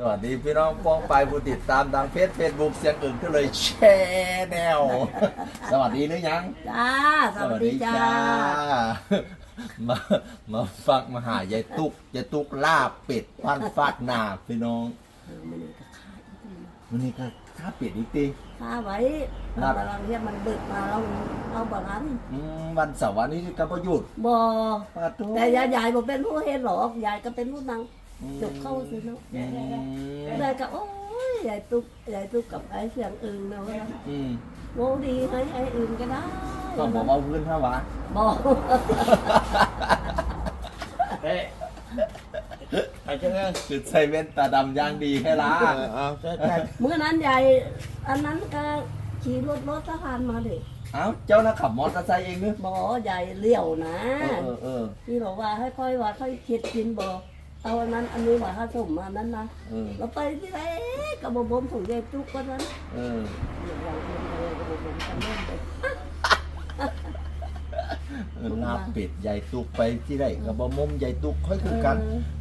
สวัสดีพี่น้องป้องไปผู้ติดตามทางเพจเฟซบุ๊กเสียงอื่นก็เลยแชร์แนว สวัสดีหรือยัง จ้า สวัสดีจ้า มามาฟังมาหายายตุกยายตุกลาบเป็ดพันฟาดหนาพี่น้องเออมันนี่ก็ขายจริงวันนี้ก็ข้าเป็ดอีกทีข้าไว้ครัเราบกำลังเรียกมันบึกมาเราเอาบาลันอืมวันเสาร์วันนี้ก็ประยุทธ์บอปาตุแต่ยายยายบอกเป็นผู้เห็นหรอกยายก็เป็นผู้นาง จบเข้าสิเนาะอืมยายก็โอ้ยยายตุ๊กยายตุ๊กกับไอ้เสียงอึงเนาะอืมโง่ดีให้ไอ้อึงก็ได้ต้องบอกว่าพื้นท่าวะบอกเฮ้ยไปเจอจุดใส่เว้นตาดำย่างดีแค่ละเอาเจอกันเมื่อนั้นยายอันนั้นก็ขี่รถรถทหารมาดิเอ้าเจ้าน่ะขับมอเตอร์ไซค์เองนึกบอกยายเลี้ยวนะเออเออเออพี่บอกว่าให้ค่อยว่าค่อยคิดกินบอก เอาอันนั้นอันนี้ว่าถ้าสมมานั้นนะเออเราไปที่ไหนกับบอมของยายตุ๊กคนนั้นเอออย่างเดียวเลยกับบอมกันเล่นไปเออลาบเป็ดใหญ่ตุกไปที่ไหนกับบะมมใหญ่ตุกค่อยคือกัน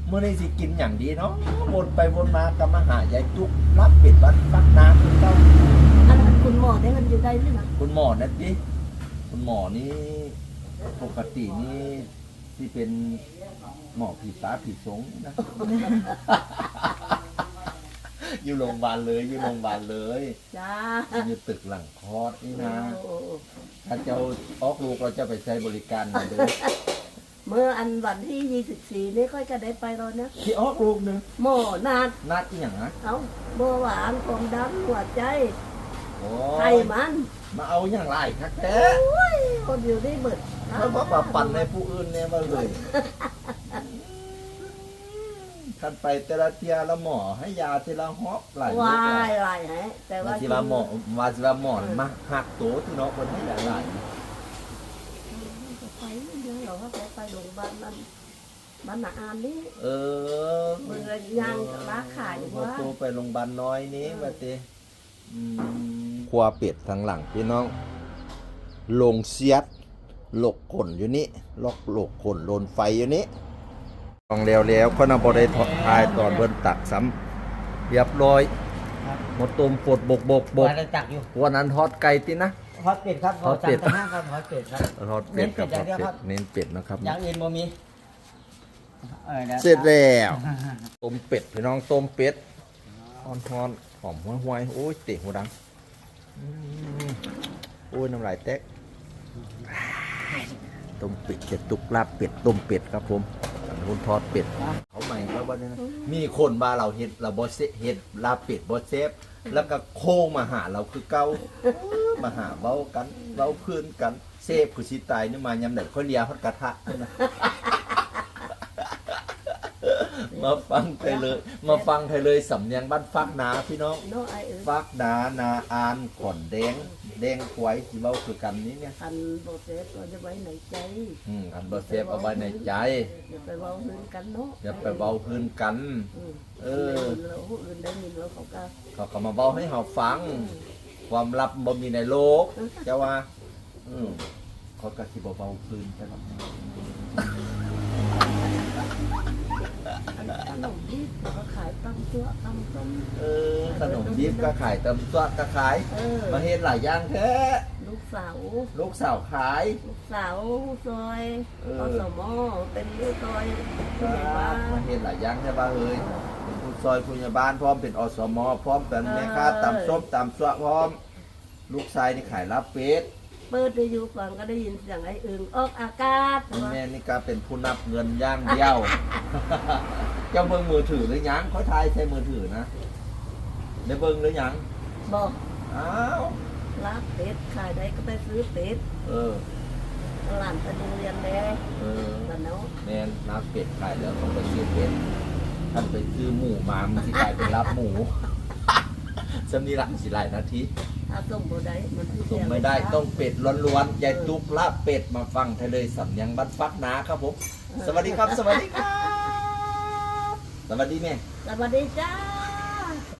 เมื่อนี้สิกินอย่างดีเนาะวนไปวนมากับมาหาใหญ่ตุกลาบเป็ดวัดฟักน้ำคุณเจ้าอันนั้นคุณหมอได้มันอยู่ได้ไหมนะคุณหมอนะดิคุณหมอนี่ปกตินี่ ที่เป็นหมอผีฟ้าผีสงนะ อยู่โรงพยาบาลเลย อยู่โรงพยาบาลเลยจ้าอยู่ตึกหลังคลอดนี่นะ โอ้ถ้าเจ้าออกลูกเราจะไปใช้บริการมาเลยเมื่ออันวันที่ 24 นี่ค่อยจะได้ไปแล้วนะ ที่ออกลูกหนึงหมอนาดนัดที่อย่างนะ เอาเบาหวานความดันหัวใจ โอ้ไขมันมาเอาอย่างไรครับแท้โอ้ยคนอยู่ได้เบิดแล้วมาปะปั่นในผู้อื่นเนี่ยมาเลยท่านไปแต่ละเทียละหมอให้ยาทีละฮอบหลายเม็ดวาหลายยหลายฮะแต่วาว่าสิว่าหมอวาสิว่าหมอน่ะมาหักโตที่เนาะคนให้หลายหลายไปไม่เยอะหรอกว่าไปโรงพยาบาลนั้นบ้านนาอานนี่เออเบิ่งแล้วย่างร้านขายอยู่พอว่าโตไปโรงพยาบาลน้อยนี้ว่าติอืม ครัวเป็ดทางหลังพี่น้องลงเสียดหลกขนอยู่นี่ลอกหลกขนโลนไฟอยู่นี่ลองแล้วแล้วก็นำบได้ทอดทายตอนเบิ่นตักซ้ำเรียบร้อยหมดตุมปวดบกบกบกมาได้ตักอยู่วันนั้นทอดไก่ตินะฮอตเป็ดครับฮอตเป็ดสั่งห้าครับฮอตเป็ดครับทอดเป็ดกับทอดเน้นเป็ดอย่างเดียวเป็ครัดบเน้นเป็ดนะครับอย่างอื่นบ่มีเออดี๋ยวเสร็จแล้วต้มเป็ดพี่น้องต้มเป็ดฮอนฮอนๆหอมห้วยห้วยๆโอ้ยเตะหัวดังอืม โอ้ยน้ำลายแตกต้มเป็ดเจ็ดตุกลาบเป็ดต้มเป็ดครับผมอันนู้นทอดเป็ดเขาใหม่แล้ววันนี้นะมีคนมาเราเห็ดเราบอสเซเห็ดลาบเป็ดบอสเซฟแล้วก็โค้งมาหาเราคือเก้ามาหาเบ้ากันเบ้าพื้นกันเซฟคือสิตายนี่มายำไหนค่อยเลียพัดกระทะนี่นะ มาฟังไทยเลย มาฟังไทยเลยสำเนียงบ้านฟักนาพี่น้องโนไอเออฟักนานาอานขอนแดง แดงควายที่เว้าคือกันนี้เนี่ย คันโปรเซสเราจะไว้ในใจอืมอันบ่เซฟเอาไว้ในใจ อย่าไปเว้าพื้นกันเนาะอย่าไปเว้าพื้นกัน อืมเออได้ยินแล้วผู้อื่นได้ยินแล้วเขาก็ เขาก็มาเว้าให้เฮาฟัง ความลับบ่มีในโลกจะว่า อืมเขาก็สิบ่เว้าพื้นใช่ครับ ขนมที่เขาก็ขายตำตัวตำต้มเออขนมยิบก็ขายติมตัวก็ขายเออมาเฮ็ดหลายอย่างแท้ลูกสาวลูกสาวขาย ลูกสาวซอยเออ อสมอเป็นลูกซอยผู้ใหญ่บ้านมาเห็นหลายอย่างใช่ป่ะเฮ้ยเป็นผู้ซอยผู้ใหญ่บ้านพร้อมเป็นอสม พร้อมเป็นแม่ค้าตำส้มตำสวพร้อม ลูกชายนี่ขายลาบเป็ด เปิดไปอยู่ฟังก็ได้ยินเสียงไอ้อึ่งออกอากาศแม่นี่ก็เป็นผู้นับเงินอย่างเดียวเจ้าเบิ่งมือถือหรือยังเขาทายใช้มือถือนะได้เบิ่งหรือยังบอกอ้าวรับเป็ดขายได้ก็ไปซื้อเป็ดเออหลานไปโรงเรียนแล้เออแล้วเนาะแม่นลาบเป็ดขายแล้วต้องไปซื้อเป็ดท่านไปซื้อหมูมามันสิกลายเป็นลาบหมูสำนีละสิหลายนาที ถ้าส่งบ่ได้มันสิส่งไม่ได้ต้องเป็ดล้วนๆยายตุกลาบเป็ดมาฟังไทยเลยสำเนียงบ้านฟักนาครับผม สวัสดีครับ สวัสดีครับ สวัสดีแม่ สวัสดีจ้า